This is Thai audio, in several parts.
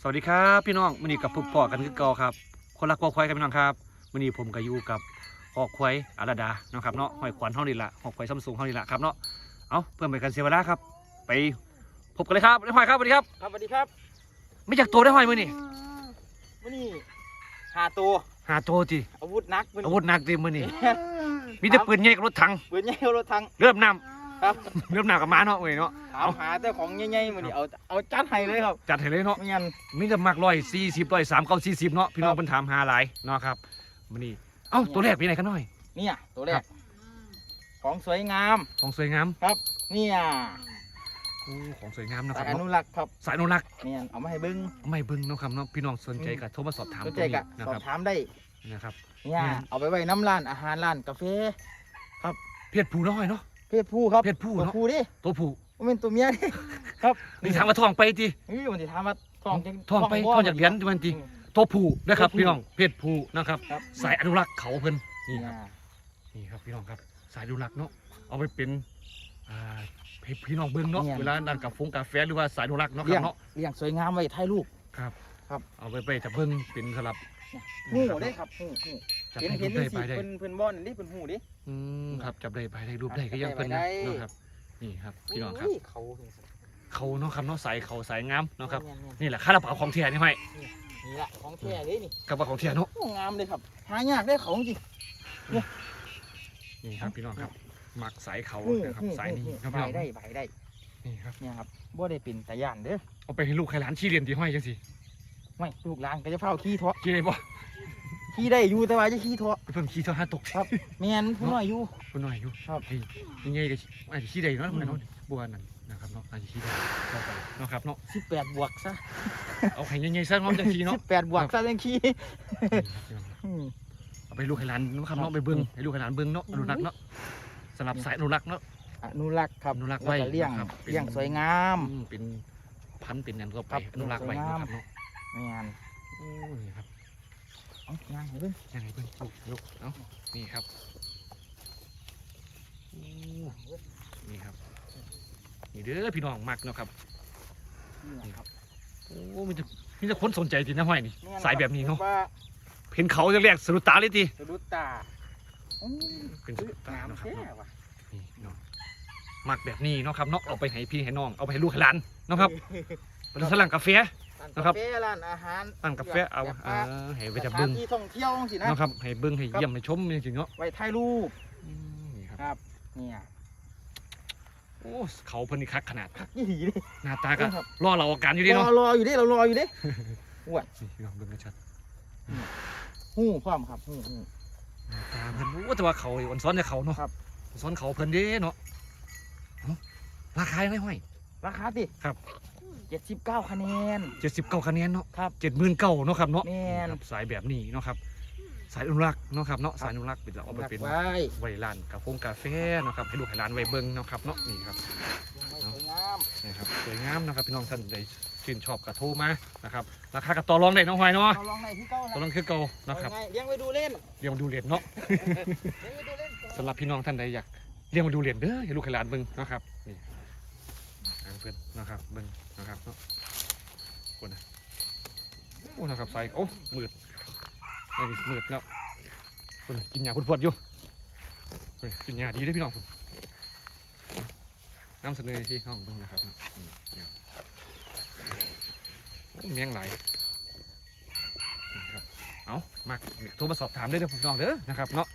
สวัสดีครับพี่น้องวันนี้กับพุกปอกันคือเก่าครับ คนรักวัวควายกันพี่น้องครับวันนี้ผมกับยูกับหอกควายอาราดาเนาะครับเนาะหอยขวัญเท่านี้ละหอกควายซัมซุงเท่านี้ละครับเนาะเอาเพื่อไม่ให้กันเสียเวลาครับ ไปพบกันเลยครับได้หอยครับสวัสดีครับครับสวัสดีครับ ไม่จากตัวได้หอยมือนี่วันนี้หาตัวหาตัวจีอาวุธหนักมื้ออานี้วุธหนักจีมือนี่มีแต่ปืนใหญ่กับรถถังปืนใหญ่รถถังเริ่มน้ ครับำเริ่มน้ำกับม้าเนาะมือนี้เนาะถามหาแต่ของใหญ่ๆมื้อนี้เอาเอาจัดให้เลยครับจัดให้เลยเนาะไม่งั้นมีแต่มักร้อยสี่สิบร้อยสามเก้าสี่สิบเนาะพี่น้องเพิ่นถามหาหลายเนาะครับมือนี้เอ้าตัวแรกเป็นไหนกันหน่อยเนี่ยตัวแรครักบของสวยงามของสวยงามเนี่ยโอ้ของสวยงามนะคสารับยอนุเนาะรักษ์ครับสายอนุรักษ์เนี่ยเอามาให้เบิ้งไม่เบิ่งเนาะครับเนาะพี่น้องสนใจก็โทรมาสอบถามสตันวใจนี้กะนะสอครับบถามได้นะครับเนี่ยอืมเอาไปไว้น้ำร้านอาหารร้านกาแฟเพศผู้น้อยเนาะ เพศผู้ครับเพศผู้ตัวเนาะผู้ดิตัวผู้บ่เป็นตัวเมียดินี่ทางมาท้องไปทีนี่มันสิถามว่าท้องจังท้องไปบ่ท้องจากเหรียญมันทีอืมตัวผู้นะครับตัวผู้พี่น้องเพศผู้นะครับครับ สายอนุรักษ์เขาเพิ่นนี่เนี่ครับยนี่ครับพี่น้องครับ สายอนุรักษ์เนาะเอาไปเป็นอ่าให้พี่น้องเบิ่งเนาะเนี่ยเวลาดันกับฟงกาแฟหรือว่าสายอนุรักษ์เนาะคเลี้รัยบงเนาะเลี้ยงสวยงามไว้ถ่ายรูปครับ ครับ เอาไปไปจะเบิ่งเป็นสลับหูได้ครับหูหู จับเห็นได้เห็รูนปนี่ได้ไปได้สิเพิ่นเพิ่นบ่อนนี่เพิ่นหูดิ อืมครับจับได้ไปได้รูปได้ก็ยังเพิ่นจับนะได้ เนาะครับ นี่ครับพี่น้องครับอุ้ยเขาเขาเนาะครับเนาะสายเขาสายงามเนาะครับแม่นนี่แหละคาราบาวของเทียนี่ไหมๆนี่แหละของแท้เลยนี่กระเป๋าของเทียเนาะโอ้งามเลยครับ หายากได้เขาจริง นี่ครับพี่น้องครับหมักสายเขาหูนะครับหูสายนี้หูครับใบพี่น้องได้ใบได้นี่ครับเนี่ยครับบ่ได้เป็นตะย่านเด้อเอาไปให้ลูกให้หลานขี้เรียนที่ห้อยจังสิไม่ลูกหลานก็จะเฝ้าขี้เถาะขี้ได้บ่ ขี้ได้อยู่แต่ว่าจะขี้เถาะเพิ่มขี้เท่าห้าตกครับแม่นผู้น้อยอยู่คนหน่อยอยู่ครับนี่ยังไงก็อาจจะขี้ได้เนาะมันเนาะบัวนั่นนะครับเนาะอาจจะขี้ได้เนาะครับเนาะ18บวกซะเอาให้ยังไงซะเนาะจังขี้เนาะ18บวกซะจังขี้อืมเอาไปให้ลูกให้หลานเนาะครับเนาะไปเบิ่งให้ลูกให้หลานเบิ่งเนาะอนุรักษ์เนาะสำหรับสายอนุรักษ์เนาะอนุรักษ์ครับอนุรักษ์แล้วไว้เลี้ยงนะครับเป็นเลี้ยงสวยงามอืมเป็นพันธุ์เป็นอย่างก็ไปครับอนุรักษ์ไว้สวยงามนะครับเนาะแม่นโอ้นี่ครับ เอาย่างให้เบิ่งยังไงเพิ่นลูกลูกเอ้านี่ครับโอ้นี่ครับ นี่เด้อพี่น้องมักเนาะครับนี่ครับโอ้มีแต่มีแต่คนสนใจทีนะห้อยนี่แม่นสายแบบนี้เนาะว่าเห็นเขาแรกๆสะดุดตาเลยทีสะดุดตาอืมเป็นสะดุดตาน้ำเนาะครับแท้เนาะว่ะนี่เนาะมักแบบนี้เนาะครับเนาะเอาไปให้พี่ให้น้องเอาไปให้ลูกให้หลานเนาะครับเป็นสลังกาแฟร้า นนะครักาบแฟร้านอาหารตั้งกาแฟเอาแบบเอว่าอให้ไปสจับถาเบิ้นงที่ท่องเที่ยวสินะเนาะครับให้เบิ้งให้ครับเยี่ยมให้ชมจริงๆเนาะไว้ถ่ายรูปอืมนี่ครับครับเนี่ยโอ้เขาเพิ่นนี่คักขนาดนี่ดีเลยหน้าตาก็ครับรอเราอาการอยู่รดีอเนาะรออยู่ดิเรารออยู่ดินี่พี่น้องเบิ้งกันชัดหู้พร้อมครับหู้หู้หน้าตาเพิ่นโอ้แต่ว่าเขาอ่อนซ้อนจะเขาเนาะครับอ่อนซ้อนเขาเพิ่นเด้เนาะเอ้าราคายังไงห้อย ราคาติครับ เจ็ดสิบเก้าคะแนน เจ็ดสิบเก้าคะแนนเนาะครับเจ็ดหมื่นเก้าเนาะครับเนาะแม่น ครับสายแบบนี้เนาะครับ สายอนุรักษ์เนาะครับเนาะสายอนุรักษ์เป็นเอาไปเป็นไว้ไว้ร้านกาแฟกาแฟเนาะครับให้ลูกให้ร้านไว้เบิ้งเนาะครับเนาะนี่ครับไว้สวยงามนี่ครับสวยงามนะครับพี่น้องท่านใดชื่นชอบกระทูมานะครับราคากระต่อรองได้น้องหอยเนาะเอาลองในที่เก้าต่อรองคือเก่านะครับเอาไงเลี้ยงไว้ดูเล่นเรียงมาดูเหรียญเนาะเลี้ยงไว้ดูเล่นสำหรับพี่น้องท่านใดอยากเรียงมาดูเหรียญเด้อให้ลูกให้หลานเบิ้งนะครับนี่ทางเพื่อนนะครับเบิ้งนะครับเนาะ คนนะโอ้นะครับใส่โอ้มืดไอ้นี่มืดแล้วคนกินยาพุดอยู่กินยาดีเด้พี่น้องผมนำเสนอที่ห้องเบิ้งนะครับเมียงไหลเอามาโทรมาสอบถามได้เด้อพี่น้องเด้อนะครับเนาะ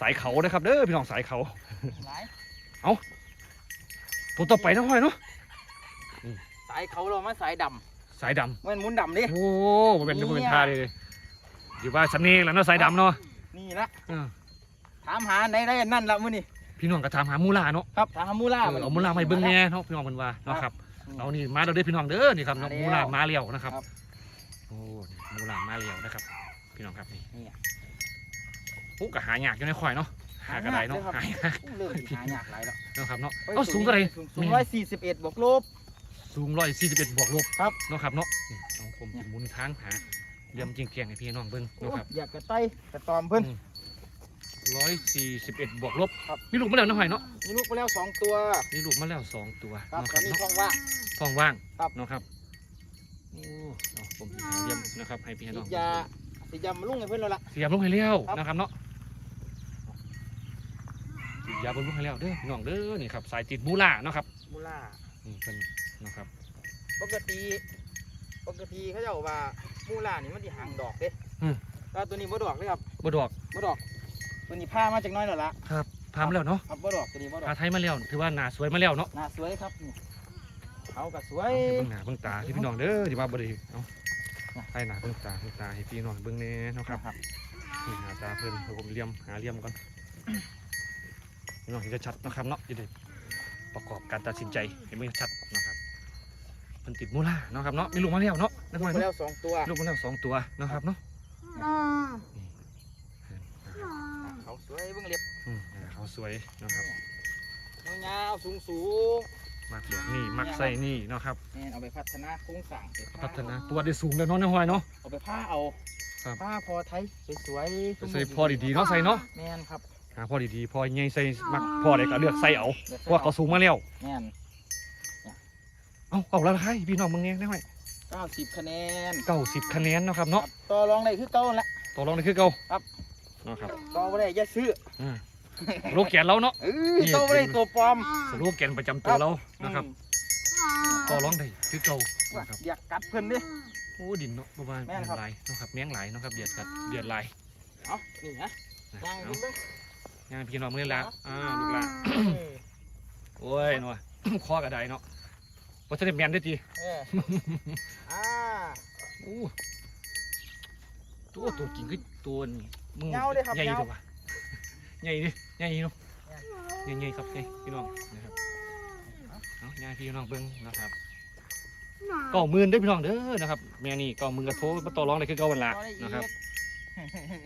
สายเขานะครับเด้อพี่น้องสายเขาหลาตัวต่อไปนะห้อยเนาะสายเขาเรามาสายดำ สายดำเมื่อนหมุนดำดิำโอ้บ่เป็นบ่เป็นท่าเลยอยู่ว่าสำเนียงแล้วเนาะสายดำเนาะนี่ละเออถามหาไหนได้นั่นละมื้อนี่พี่น้องก็ถามหามูลาเนาะครับถามหามูล่าเออเอามูลามาให้เบิ่งแหน่เนาะพี่น้องเพิ่นว่าเนาะครับเอานี่มาเราเด้อพี่น้องเด้อนี่ครับเนาะมูลามาเลี้ยวนะครับครับโอ้นี่มูลามาเลี้ยวนะครับ พี่น้องครับนี่นี่โอ้ก็หายากอยู่ในข่อยเนาะหากระไดเนาะหายากเริ่มสิหายากหลายแล้วเนาะครับเนาะเอาสูงกระได สูงร้อยสี่สิบเอ็ดบวกลบ สูง141บวกลบครับเนาะครับเนาะนี่เอาผมจะหมุนทางหาเยี่ยมจริงเกียงให้พี่น้องเบิ่งเนาะครับอยากกระไตกระตอมเพิ่นร้อยสี่สิบเอ็ดบวกลบครับมีลูกมาแล้วนะหอยเนาะมีลูกไปแล้วสองตัวมีลูกมาแล้วสองตัวครับเนาะคตอรันบนี้เนาะท้องว่างท้องว่างครับเนาะครับโอ้เนาะผมสิหาเยี่ยมนะครับให้พี่ให้สีน้องยาสียามาลุงให้เพิ่นแล้วล่ะเสียบลงให้แล้วครับนะครับเนาะเสียบลงให้แล้วเด้อพี่น้องเด้อนี่ครับสายติดมูล่าเนาะครับมูล่านี่เป็น นะครับ ปกติปกติเขาเจ้าว่ามูล่านี่มันสิหางดอกเด้อืม แต่ตัวนี้บ่ดอกเลยครับบ่ดอกบ่ดอก ตัวนี้ผ้ามาจากน้อยแล้วล่ะครับพามแล้วเนาะครับบ่ดอกตัวนี้บ่ดอพากไทยมาแล้วถือว่าหนาสวยมาแล้วเนาะหน้าสวยครับนี่เขาก็สวยเบิ่งหน้าเบิ่งตาให้พี่น้องเด้อที่ว่าบ่ได้เอาให้หน้าเบิ่งตาเบิ่งตาให้พี่น้องเบิ่งแน่เนาะครับ ครับ นี่หน้าตาเพิ่นเดี๋ยวผมเลี่ยมหาเลี่ยมก่อนพี่น้องเห็นจะชัดนะครับเนาะจะได้ประกอบการตัดสินใจเห็นมันชัดนะครับ มันติดมูล่าเนาะครับเนาะมีลูกมาแล้วเนาะนักมวยมาเนาะแล้วสองตัวลูกมาแล้วสองตัวนะครับเนาะเขาสวยเบิ่งเล็บอืมอ่าเขาสวยนะครับยาวๆสูงมักแบบนี้มักใส่นี่เนาะครับๆแม่นเอาไปพัฒนาโครงสร้างไปผ้พัฒนาตัวได้สูงแล้วเนาะในห้อยเนาะ เอาไปผ้าเอาครับ ผ้าพอไทยสวยๆใส่พอดีๆเนาะใส่เนาะแม่นครับหาพอดีๆพอใหญ่ใส่มักพอได้ก็เลือกใส่เอาดี๋ยวเพราะว่าเขาสูงมาแล้วแม่น เอาเอาแล้วให้พี่น้องมึงเนี่ยได้ไหม90คะแนนเก้าสิบคะแนนเนาะครับเนาะต่อรองได้คือเก่านั่นแหละต่อรองได้คือเก่าครับเนาะครับต่อบ่ได้อย่าซื้ออ่าโลแกนเราเนาะ เออต่อบ่ได้ตัวปลอมสโลแกนประจำตัวเรานะครับอืมต่อรองได้คือเก่านะครับอยากกัดเพิ่นดิ โอ้ดินเนาะประมาณแม่นครับลายเนาะครับแมงหลายเนาะครับเดือดกัดเดือดลายเอานี่ฮะนะย่างเอาดูเบิ่งย่างพี่น้องมือละอ่าลูกละเออโอ้ยหน่อยคอกระไดเนาะ เพราะฉะนั้นแมนได้จีเอออ่าโอ้ตัวตัวจริงคือตัวนี่มึงเงาเด้ครับใหญ่เงาตัววะใหญ่ดิใหญ่เนาะใหญ่ใหญ่ครับใหญ่พี่น้องนะครับเอาใหญ่พี่น้องเบิ้งนะครับเก้าหมื่นได้อพี่น้องเด้อนะครับแม่นี่เก้าหมื่นกระโถมาต่อรองได้คือเก้าวันละต่อได้อีก นะครับ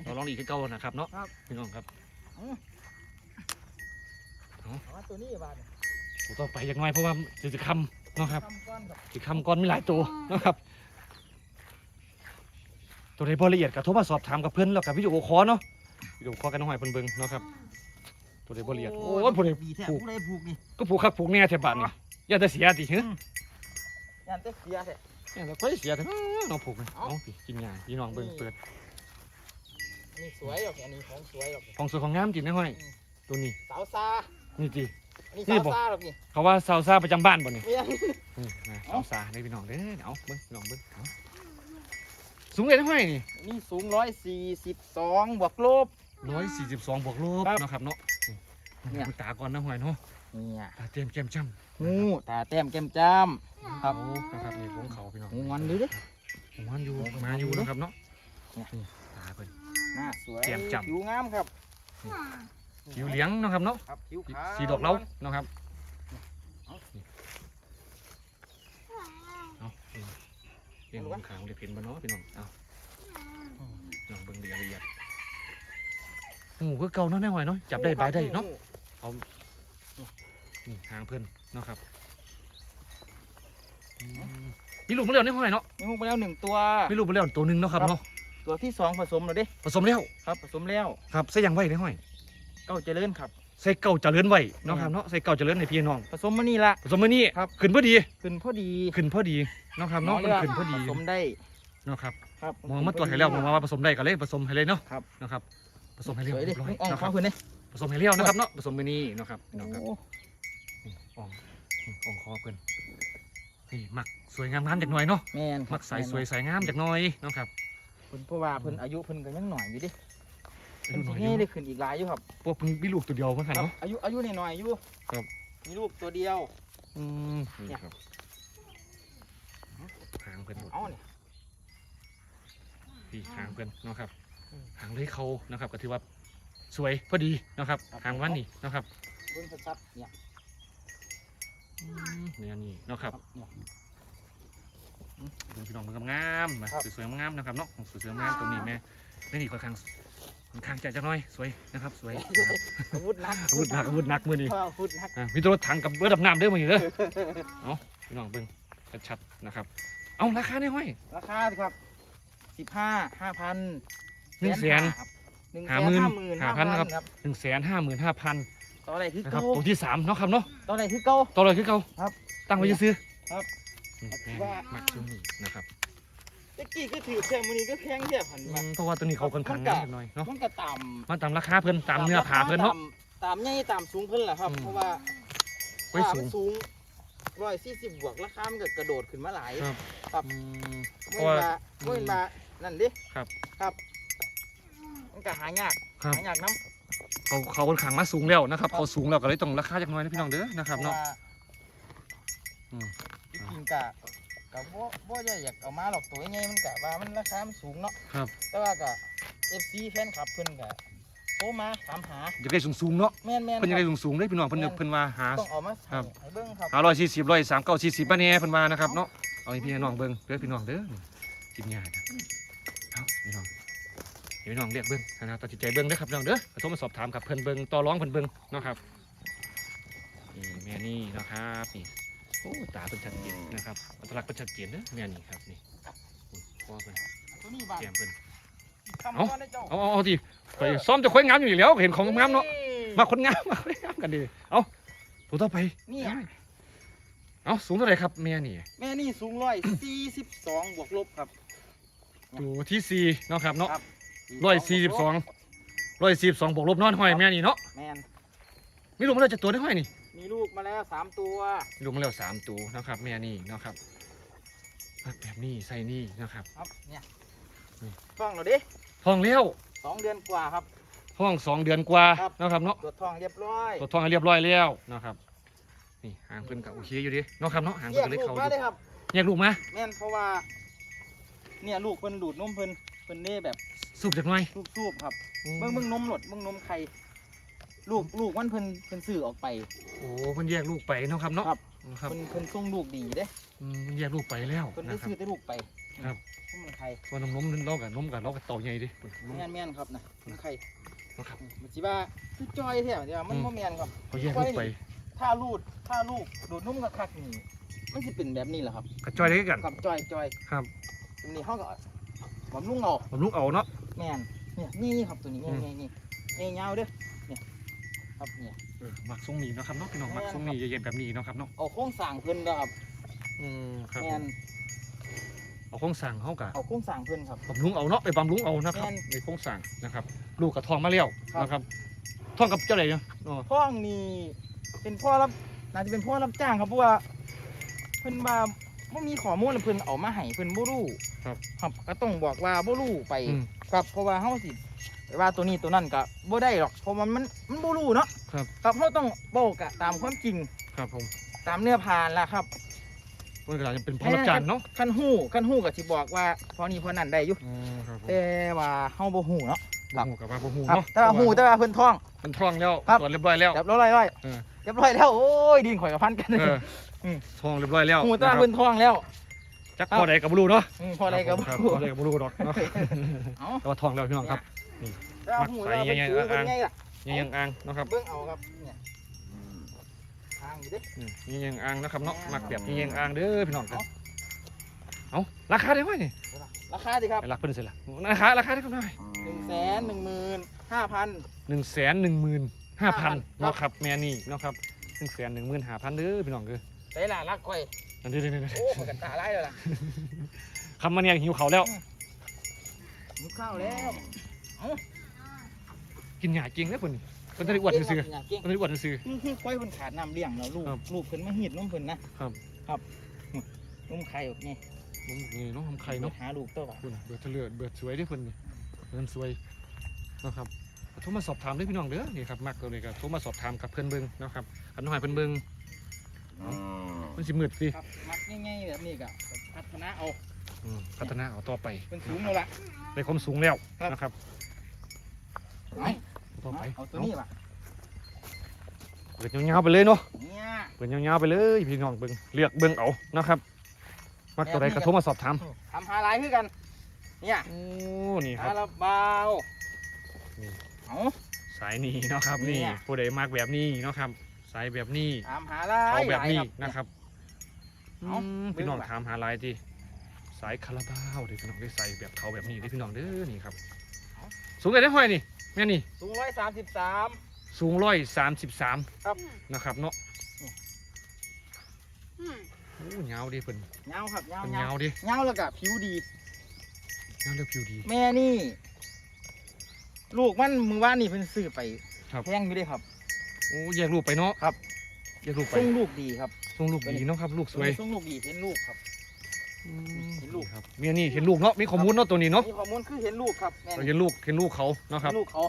ต่อรองอีกคือเก้านะครับเนาะครับ พี่น้องครับเอามาตัวนี้บาดนี่ผมต้องไปอย่างน้อยเพราะว่าจะจะคำ เนาะครับทำก้อนแบบสิคำก่อนมีหลายตัวนะครับ ตัวใดบ่ละเอียดก็โทรมาสอบถามกับเพื่อนแล้วกับวิดีโอคอลเนาะวิดีโอคอลกันน้องหอยเพิ่นเบิ่งเนาะครับตัวใดบ่ละเอียดโอ้ยผู้ใดดีแท้ผูกผู้ใดผูกนี่ก็ผูกคักผูกแน่แถวบ้านนี่อย่าแต่เสียติเฮ้ยยันเตเสียแท้อย่าแต่ไปเสียเถอะน้องผูกไหมเอ้าเอาพี่กินยาพี่น้องเบิ่งเปิดนี่สวยหรอกอันนี้ของสวยหรอกของสวยของงามจริงนะห้อยตัวนี้สาวซานี่จีอั นนี้นี่สาวบอก ซาหรอกนี่เขาว่าซาวซ่าประจำบ้านบ่นี่เมียนี่นะเอ้าซาวซ่าได้พี่น้องเด้อเอาเบิ่งพี่น้องเบิ่งเอาสูงเลยนะห้อยนี่นี่สูงร้อยสี่สิบสองบวกลบ ร้อยสี่สิบสองบวกลบครับเนาะครับเนาะเนี่ย ดูตาก่อนนะหอยเนาะเนี่ยตาเต็มแก้มจ้ำงูตาแต้มแก้มจ้ำครับโอ้นะครับนี่ผมเขาพี่น้องงูงอนดูดิ ผมมันอยู่โอ้มาอยู่ดูดินะครับเนาะเนี่ยนี่ตาเพิ่น หน้าสวยแก้มจ้ำ ผิวงามครับ ผิวเหลี้ยงเนาะครับเนาะครับผิวขาวสีดอกเหล้าเนาะครับนี่เอานี่เลี้ยงของขาวเด็กเห็นบ่เนาะพี่น้องเอาลองเบิ่งดีละเอียดโอ้ก็เก่าเนาะแน่หอยเนาะจับได้บายได้เนาะนี่หางเพิ่นเนาะครับอืมมีลูกมาแล้วในหอยเนาะมีงูไปแล้วหนึ่งตัวมีลูกมาแล้วตัวหนึงเนาะครับครับเนาะตัวที่สองผสมแล้วเด้ผสมแล้วครับผสมแล้วครับใส่หยังไว้ในห้อย เก้าเจริญครับใส่เก่าเจริญไว้เนาะครับเนาะใส่เก่าเจริญในพี่น้องผสมมานี่ละผสมมื้อนี้ครับขึ้นพอดีขึ้นพอดีขึ้นพอดีเนาะครับเนาะมันขึ้นพอดีผสมได้เนาะครับครับหมอมาตรวจให้แล้วหมอมาว่าผสมได้ก็เลยผสมให้เลยเนาะครับนะครับผสมให้สเรียบวยดิร้อยอ่องนะคข้ารับวขึ้นเลยผสมให้เรียวนะครับเนาะผสมมื้อนี้เนาะครับพี่น้องครับโอ้นี่อ่องอ่องคอเพิ่นนี่มักสวยงามๆจากหน่อยเนาะแม่นครับมักสายสวยสายงามจากหน่อยเนาะครับเพิ่นเพราะว่าเพิ่นอายุเพิ่นก็ยังหน่อยอยู่ดิ อาเพิ่ยุนหน่อยอยู่สิให้ได้ขึ้นอีกหลายอยู่ครับพวกเพิ่งมีลูกตัวเดียวเหมือนกันครับ เนาะ อายุอายุนี่หน่อยอยู่ครับ มีลูกตัวเดียว อืมเนี่นี่ยครับหางเพิ่นเอ้าเนี่ย พี่หางเพิ่นเนาะครับอืมหางเลยเขานะครับก็ถือว่าสวยพอดีนะครับครับ หางวันนี่นะครับเบิ่งชัดๆเนี่ยเนี่ยนี่เนาะครับเนี่ย ดูพี่น้องมันงามๆนะครับ สวยๆงามๆนะครับเนาะของสวยๆงามตรงนี้แม่ไม่นี่ค่อนข้าง ค่อนข้างจะจะน้อยสวยนะครับสวยนะครับอาวุธหนักอาวุธหนักอาวุธหนักมือนี่อาวุธหนักอ่ามีตัวถังกับเบิร์ดดับน้ำเด้อมือนี่เด้อเอาพี่น้องเบิ่งชัดๆนะครับ เอาราคาได้ห้อยราคาสิครับสิบห้าห้าพันหนึ่งแสนหนึ่งแสห้านหมื่นห้าหมื่นห้าห้าพัพันนนะครับครับหนึ่งแสนห้าหมื่นห้าพันต่ออะไรคือนะครับเก่าตัวที่สามเนาะครับเนาะต่ออะไรคือเก่าต่อเลยคือเก่าครับ ตั้งไว้ซื้อครับนี่แม่ว่ามักซุ่มนี่นะครับ ตะกี้ก็ถือแพงมื้อนี้ก็แพงเทียบหันอืมามเพราะว่าตัวนี้เขาค่อนข้างงามหน่อยเนาะมันก็ตามมาตามราคาเพิ่นตามเนื้อผาเพิ่นเนาะตมตามใหญ่ตามสูงเพิ่นแหละครับ อืม เพราะว่าไว้ถ้าสูมังนสูงร้อยสี่สิบบวกราคามันก็กระโดดขึ้นมาหลาย ครับ ครับ อืม เพเมื่ราะอว่ามาเมื่อมานั่นดิครับ ครับมันก็หายากครับหายากน้ำเขาเขาค่อนข้างมาสูงแล้วนะครับเขาสูงแล้วก็เลยต้องราคาจักหน่อยนะพี่น้องเด้อนะครับเนาะพว่อืม จริงๆกะ กะบ่บ่ได้อยากเอามาหรอกตัวใหญ่มันกะว่ามันราคามันสูงเนาะครับ แต่ว่ากะ FC แฟนคลับเพิ่นกะโทรมาถามหาอยากได้สูงๆเนาะแม่นๆเพิ่นอยากคได้รับสูงๆเด้อพี่น้องเพิ่นแม่นเพิ่นว่าหาต้องเอามาครัให้บให้เบิ่งครับหาร้อยสี่สิบร้อยสามเก้าสี่สิบบ้านแหน่เพิ่นว่านะครับเนาะเอาให้พี่ให้น้องเบิ่งเด้อพี่น้องเด้อนี่กินยาครับเอาพี่น้องเดี๋ยวพี่น้องเรียกเบิ่งนะครับตัดสินใจเบิ่งเด้อครับพี่น้องเด้อโทรมาสอบถามกับเพิ่นเบิ่งต่อร้องเพิ่นเบิ่งเนาะครับนี่แม่นี่เนาะครับนี่ โอ้ตาเป็นชัดเจนนะครับอัตลักษณ์เป็นชัดเจนเด้อแม่นี่ครับนี่อุ้ยพ่อเพิ่นตัวนี้บาทแก้มเพิ่นคำเอ้าก่อนได้เจ้าเอาเอาเอาดิไปซ้อมจะค่อยงามอยู่แล้ว เห็นของงามเนาะมาคนงามมาคนงามกันดิเอาตัวต่อไปนี่เอาเอาสูงเท่าไหร่ครับแม่นี่ แม่นี่สูงร้อยสี่สิบสองบวกลบครับตัวที่สี่เนาะครับเนาะครับร้อยสี่สิบสองร้อยสี่สิบสองบวกลบนอนห้อยแม่นี่เนาะแมนมีลูกมาแล้วจะตัวได้ห้อยนี่ มีลูกมาแล้วสามตัวมีลูกมาแล้วสามตัวนะครับ แม่นี่เนาะครับแบบนี้ใส่นี่นะครับ ครับ เนี่ยนี่ท้องเราดิท้องเลี้ยวสองเดือนกว่าครับท้องสองเดือนกว่าครับเนาะครับเนาะตรวจท้องเรียบร้อยตัวจท้องให้เรียบร้อยแล้วนะครับ นี่หางเพิ่นกับโอเคอยู่ดิเนาะครับเนาะหางแยเพิ่นกก็เลยลูกเขาอมายู่ได้ครับแยกลูกมาแม่นเพราะว่า เนี่ยลูกเพิ่นดูดนมเพิ่นเพิ่นได้แบบสูบจากหน่อยสูบๆครับเบิ่งเบิ่งนมหลดเบิ่งนมไข่ ลูกลูกมันเพิ่นเพิ่นซื้อออกไป โอ้เพิ่นแยกลูกไปเนาะครับเนาะครับครับเพิ่นเพิ่นส่งลูกดีเด้อืมเพิ่นแยกลูกไปแล้วเพิ่นนะได้ครับ ซื้อแต่ลูกไปครับนมไข่ว่านมนมนเรากับนมกับเรากับเต่าใหญ่ดินม แม่นแม่นครับนะนมไข่นะครับ มันสิว่าคือจอยแท้เดียวมันอืมบ่แม่นครับ เขาแยกลูกไปถ้าลูดถ้าลูกดูดนมกับคักนี่มันสิเป็นแบบนี้แหละครับกระจอยได้กัน กับจอยจอยครับ ตรงนี้เฮาก็บำรุงเอาผมลูกเอาเนาะ แม่นเนี่ยนี่นี่ครับตัวนี้อืนี่ม นี่นี่นี่ยาวเด้อเนี่ย ครับเนี่ยเออมักทรงนี้เนาะครับเนาะพี่น้องมักทรงนี้เย็นๆแบบนี้เนาะครับเนาะเอาโครงสร้างเพิ่นเด้อครับอืมครับแม่นเอาโครงสั่งเขากะเอาโครงสร้างเพิ่นครับ บำรุงเอาเนาะไปบำรุงเอานะครับแม่นในโครงสั่งนะครับ ลูกกับทองมาเลี้ยวครับ นะครับทองกับเจ้าอะไรเนี่ยอ๋อพ่องนี่เป็นพ่อรับน่าจะเป็นพ่อรับจ้างครับเพราะว่าเพิ่นว่าบ่มีข้อมูลแล้วเพิ่นเอามาให้เพิ่นบ่รู้ครับครับก็ต้องบอกว่าบ่รู้ไป อืม ครับเพราะว่าเฮาสิ ไปว่าตัวนี้ตัวนั้นก็บ่ได้หรอกเพราะมันมันมันบ่รู้เนาะครับ ครับเฮาต้องบอกกะตามความจริงครับผมตามเนื้อผ่านล่ะครับมันก็จะเป็นพอรับจานเนาะคันฮู้คันฮู้ก็สิบอกว่าพอนี้พอนั้นได้อยู่อืมครับผมแต่ว่าเฮาบ่ฮู้เนาะบ่หูกับว่าบ่หูครับเนาะแต่ว่าฮู้แต่ว่าเพิ่นท้อง มันทองแล้วครับ ตรวจเรียบร้อยแล้วเรียบร้อยร้อยเออเรียบร้อยแล้วโอ้ยดินข่อยกับพันกันเอออืมทองเรียบร้อยแล้วฮู้แต่ว่านะครับเพิ่นท้องแล้วจักพอใดกับบ่รู้เนาะอืมพออะไรก็บ่ครับรู้ พอใดกับบ่รู้ดอกเนาะ เอ้า แต่ว่าทองแล้วพี่น้องครับ แต่ว่าฮู้แต่ว่าเพิ่นใส่ถือใหญ่ๆเพิ่นอ่างไงล่ะยังยังอ่างเนาะครับเบิ่งเอาครับเนี่ยทางอยู่เด้อืมยังยังอ่างนะครับเนาะแม่นมักแบบยังยังอ่างเด้อพี่น้องครับเอาราคาได้ไหมนี่ราคาดิครับไปรักเพิ่นเสร็จละราคาราคาได้ครับหน่อยหนึ่งแสนหนึ่งหมื่นห้าพันหนึ่งแสนหนึ่งหมื่นห้าพัน5,000เนาะครับแม่นี่เนาะครับหนึ่งแสนหนึ่งหมื่นห้าพันเด้อพี่น้องเด้อใส่ละรักก้อยนั่นเด้อเด้อเด้อเด้อโอ้มันกันตาไล่แล้วล่ะคำมาเนี่ยหิวเขาวแล้วหิวข้าวแล้ว กินหยาจริงนะเพิ่นเพิ่นจะได้อวดซื่อเก่งครับเก่งๆเพิ่นได้อวดซื่อคือคือควายเพิ่นขาดน้ำเลี้ยงแล้วลูกครับลูกเพิ่นมาหีดนมเพิ่นนะครับครับนมไข่ออกนี่ๆนมนี่เนาะทำไข่เนาะหาลูกตัวก่อนคุณน่ะเบิดเถลือดเบิดสวยเด้อเพิ่นนี่เพิ่นสวยนะครับโทรมาสอบถามเด้อพี่น้องเด้อนี่ครับมักตัวนี้ก็โทรมาสอบถามกับเพิ่นเบิ่งเนาะครับอันน้อยเพิ่นเบิ่งมันสิมืดสิครับมักง่ายๆแบบนี้ก็พัฒนาเอาอืมพัฒนาเอาต่อไปเป็นสูงแล้วล่ะได้ความสูงแล้วครับนะครับ เอาต่อไปเอาตัวนี้ป่ะเปิดยาวๆไปเลยเนาะเนี่ยเปิดยาวๆไปเลยพี่น้องเบิ่งเลือกเบิ่งเอานะครับมักตัวใดก็โทรมาสอบถามทำหาหลายคือกัน เนี่ยโอ้นี่คหารับละเบานี่เอา สายนี้เนาะครับนี่เนี่ย ผู้ใดมากแบบนี้เนาะครับสายแบบนี้ถามหาหลายเขาแบบนี้หลาย นะครับเอาอืมเบิ่งพี่น้องว่ะถามหาลายที่สายคาราบาวเด้อพี่น้องได้ใส่แบบเขาแบบนี้ได้อพี่น้องเด้อนี่ครับ สูงเลยได้ห้อยนี่ แม่นี่สูงร้อยสามสิบสาม สูงร้อยสามสิบสามครับ นะครับเนาะโอ้ยาวดิเพิ่นเงาครับเงาเพิ่นเงายาวดิเงาแล้วก็ผิวดียาวเลือกผิวดี แม่นี่ ลูกมันมือว่านนี่เพิ่นซื้อไปครับแพงอยู่เด้ครับโอ้แยกลูกไปเนาะครับแยกลูกไปส่งลูกดีครับส่งลูกดีเนาะครับ ลูกสวยส่งลูกดีเห็นลูกครับอืม เห็นลูกครับเมียนี่เห็นลูกเนาะมีข้อมูลเนาะตัวนี้เนาะมีข้อมูลคือเห็นลูกครับแม่เรานี่เห็นลูกเห็นลูกเขาเนาะครับ ลูกเขา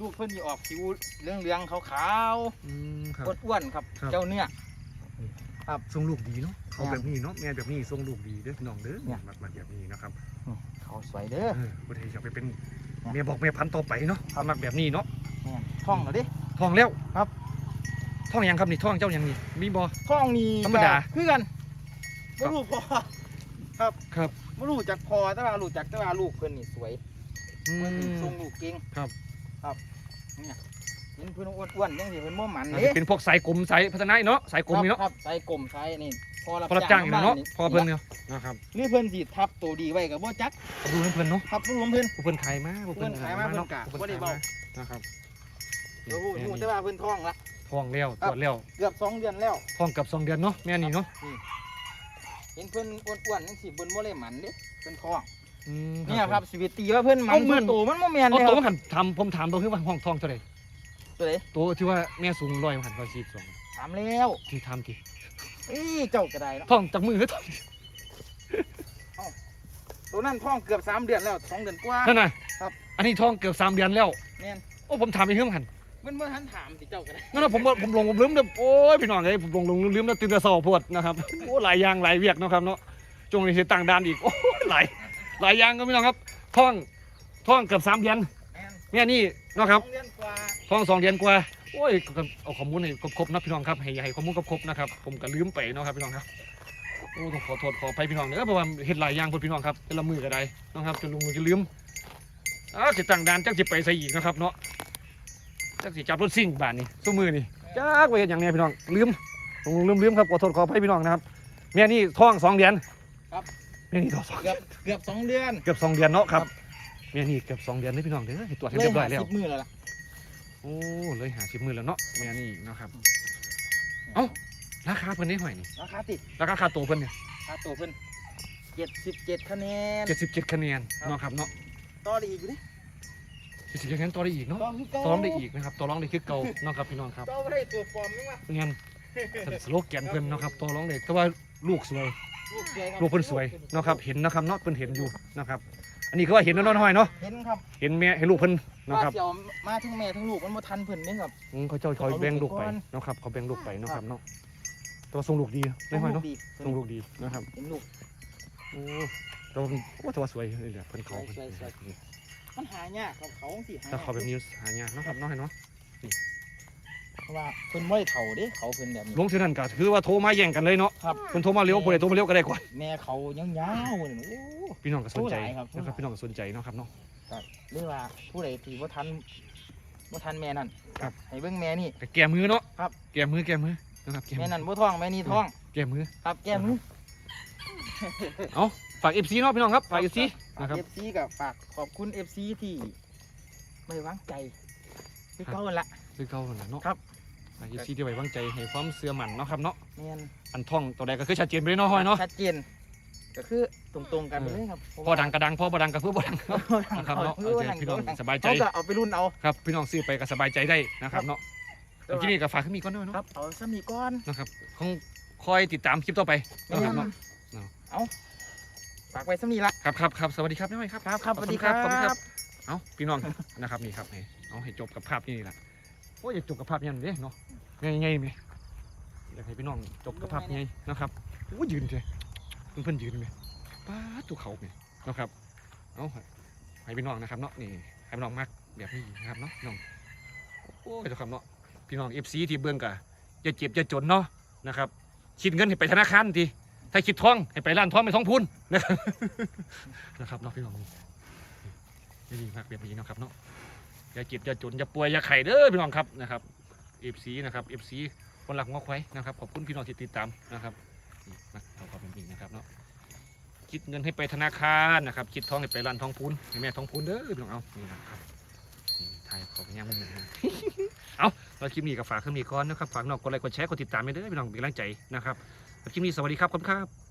ลูกเพิ่นนี่ออกผิวเหลืองๆขาวอืมครับๆอ้วนๆครับ ครับ เจ้าเนื้อส่งลูกดีเนาะเขาครับแบบนี้เนาะแม่แบบนี้ส่งลูกดีเด้อพี่น้องเด้อเนี่ย มักมักแบบนี้นะครับเขาสวยเด้อ เออบ่ได้อยากไปเป็นเนี่ยเมียบอกเมียพันธุ์ต่อไปเนาะครับ มักแบบนี้เนาะแม่นท้องเหรอดิท้องแล้วครับท้องยังครับนี่ท้องเจ้ายังนี่มีบ่ ท้องนี่ธรรมดาก็คือกัน ไม่รู้พอครับครับไม่รู้จักพอแต่ว่ารู้จักแต่ว่าลูกเพิ่นนี่สวยอืเพิ่นนี่มทรงลูกเก่งครับ ครับเนี่ยเห็นเพิ่นอ้วนๆจังสิเพิ่นบ่หมันอาจเด้จะเป็นพวกสายกลมสายพัฒนาเนาะสายกลมนี่เนาะครับใส่กลมใส่นี่พอรับพอรับจ้างอยู่เนาะบ้พอเพิ่นเนาะนะครับหรือเพิ่นสิทับตัวดีไว้ก็บ่จักดูให้เพิ่นเนาะครับรวมเพิ่น ผู้เพิ่นขายมาผู้เพิ่นขายมาเนาะเพิ่นกะผู้บ่ได้ขายเว้ามานะครับเดี๋ยวฮู้ฮู้แต่ว่าเพิ่นท้องละท้องแล้วตรวจแล้วเกือบสองเดือนแล้วท้องกับสองเดือนเนาะแม่นี่เนาะเห็นเพิ่นอ้วนๆจังสิเพิ่นบ่ได้หมันเด้เพิ่นท้องอืมเนี่ยครับชีวิตตีว่าเพิ่นหมันเอาหมื่เพิ่นนโตมันบ่แม่นเอาเด้ตัวคมัรับนหันทำผมถามตัวคือว่าห้องท้องเท่าไหร่ตัวใดตัวที่ว่าแม่สูงร้อยหันร้อยสี่สองถามแล้วที่ทำที่เอ้ยเจ้าก็ได้เนาะท้องจากมือหรือท้องตัวนั้นท้องเกือบสามเดือนแล้วสองเดือนกว่า นั่นน่ะครับ อันนี้ท้องเกือบสามเดือนแล้วแม่น โอ้ผมถามไปเพิ่มหัน เพิ่นบ่ทันถามสิเจ้าก็ได้นั่นนะผมว่าผมลงผมลืมเด้อโอ้ยพี่น้องเอ้ยผมลงลงลืมแล้วตื่นแต่เช้าโพดนะครับโอ้หลายอย่างหลายเวียกเนาะครับเนาะจงนี้สิต่างดานอีกโอ้ยหลายหลายอย่างก็พี่น้องครับท้องท้องเกือบสามเดือนแม่นแม่นี่เนาะครับสองเดือนกว่าท้องสองเดือนกว่า โอ้ยก็เอาข้อมูลให้ครบๆนะพี่น้องครับ ให้ให้ข้อมูลครบๆนะครับ ผมก็ลืมไปเนาะครับพี่น้องครับ โอ้ต้องขอโทษขอไปพี่น้องเด้อเพราะว่าเฮ็ดหลายอย่างเพิ่นพี่น้องครับแต่ละมือก็ได้เนาะครับจนลุงจะลืมอ้าวสิต่างดานจักสิไปใส่อีกนะครับเนาะ จักสิจับรถซิ่งบ้านนี้ซุมือนี่จักไปเฮ็ดหยังเนี่ยพี่น้องลืมลุงลืมลืมครับขอโทษขอไปพี่น้องนะครับแม่นี่ท้องสองเดือนแม่นี่ท้องสองเกือบเกือบสองเดือน เกือบสองเดือนเนาะครับแม่นี่เกือบสองเดือนนี่พี่น้องเด้อให้ตรวจให้เรียบร้อยแล้ว สิบมือแล้วล่ะโอ้เลยหาชิบมือแล้วเนาะแม่นี่เนาะครับ เอ้า ราคาเพิ่นได้หอยนี่ราคาติดราคาค่าตัวเพิ่นเนี่ยค่าตัวเพิ่นเจ็ดสิบเจ็ดคะแนน เจ็ดสิบเจ็ดคะแนนครับ เนาะครับเนาะต่อได้อีกอยู่ดิ เจ็ดสิบเจ็ดคะแนนต่อได้อีกเนาะต่อคือเก่าต่อรองได้อีกนะครับต่อรองได้คือเก่าเนาะครับพี่น้องครับต่อบ่ได้ตัวปลอมนึงว่ะเงินสโลแกนเพิ่นเนาะครับต่อรองได้แต่ว่าลูกสวยลูกสวยครับลูกเพิ่นสวยเนาะครับเห็นนะครับเนาะเพิ่นเห็นอยู่นะครับอันนี้ก็ว่าเห็นแล้วเนาะน้อยเนาะเห็นครับเห็นแม่เห็นลูกเพิ่นเนาะว่าครับเสี่ยวมาทั้งแม่ทั้งลูกมันบ่ทันเพิ่นนี่ครับอืมเขาเจ้าคอยแบ่งลูกไปเอาลูกไปก่อนเนาะครับเขาแบ่งลูกไปเนาะครับเนาะแตัวาทรงลูกดีได้หอยเนาะดีทรงลูกดีนะครับเห็นลูกโอ้แตัวาโอ้แต่ว่าสวยเลยเนี่ยเพิ่นเขาสวยสวยนี่ มันหายากครับเขาสิหาถ้าเขาแบบนี้หายากเนาะครับเนาะเห็นเนาะเพราะว่าเพิ่นบ่ได้เฒ่าเด้เขาเพิ่นแบบนี้ ลงเท่านั้นก็คือว่าโทรมาแย่งกันเลยเนาะครับเพิ่นโทรมาเร็วผู้ใดโทรมาเร็วก็ได้ก่อนแม่เขายาวๆนี่โอ้ พี่น้องก็สนใจโทรหลายครับ นะครับพี่น้องก็สนใจเนาะครับเนาะ หรือว่าผู้ใดที่บ่ทันบ่ทันแม่นั่นครับ ให้เบิ่งแม่นี่ก็แก้มือเนาะครับ แก้มือแก้มือนะครับแก้มืแม่อนั่นบ่ท้องแม่นี่ท้อง แก้มือ ครับแก้มือเอาฝาก FC เนาะพี่น้องครับฝาก FC นะครับ เอฟซีกับฝากขอบคุณ FC ที่ไม่วางใจคือเก่าหั่นละคือเก่านั่นแหละเนาะครับฝาก FC ที่ไว้วางใจให้ความเชื่อมั่นเนาะครับเนาะแม่นอันท่องตัวใดก็คือชัดเจนไปเลยเนาะห้อยเนาะชัดเจนก็คือตรงๆกันไปเลยครับพอดังก็ดังพอบ่ดังก็คือบ่ดังนะครับเนาะเอาเอาใจพี่น้องสบายใจเขาก็เอาไปรุ่นเอาครับพี่น้องซื้อไปก็สบายใจได้นะครับเนาะทีนี้ก็ฝากขึ้นมีก้อนด้วยคเนาะรับเอาสมีก้อนนะครับคงคอยติดตามคลิปต่อไปแม่นะครับนเนาะเอา ฝากไว้สมีละ ครับครับครับสวัสดีครับน้อยครับครับครับขสอวัณสดีครับ ขอบคุณครับเอาพี่น้อง นะครับนี่ครับนี่เอาให้จบกับภาพนี่แหละโอ้ยอยากจบกับภาพยันเด้เนาะไงไงไหมอยากให้พี่น้องจบกับภาพไงนะครับโอ้ยยืนเลยเพื่อนๆยืนไหมป้าดตัวเขาไหมนะครับเอาให้พี่น้องนะครับเนาะนี่ให้พี่น้องมากแบบนี้นะครับเนาะพี่น้องโอ้ยเจ้าครับเนาะพี่น้องเอฟซีที่เบื้องกะจะเจ็บจะจนเนาะนะครับคิดเงินให้ไปธนาคารที ถ้าคิดท้องให้ไปร้านท้องไม่ท้องพูนนะครับนะครัเนาะพี่น้องนี่ดีมากแบบนี้นะครับเนาะอย่าจิบอย่าจุนอย่าป่วยอย่าไข่เด้อพี่น้องครับนะครับเอฟซีนะครับเอฟซีคนหลักงอควายนะครับขอบคุณพี่น้องที่ติดตามนะครับมาขอาความเป็นจริงนะครับเนาะคิดเงินให้ไปธนาคารนะครับ คิดท้องให้ไปร้านท้องพูนให้แม่ท้องพูนเด้อพี่น้องเอานี่นะครับถ่ายขอเป็นย่มุมหนึ่งเอาเราคลิปนี้กับฝากขึ้นมีก้อนนะครับฝากนอกกดไลค์กดแชร์กดติดตามไปเด้อพี่น้องเป็นกำลังใจนะครับ คลิปนี้สวัสดีครับคุณครับ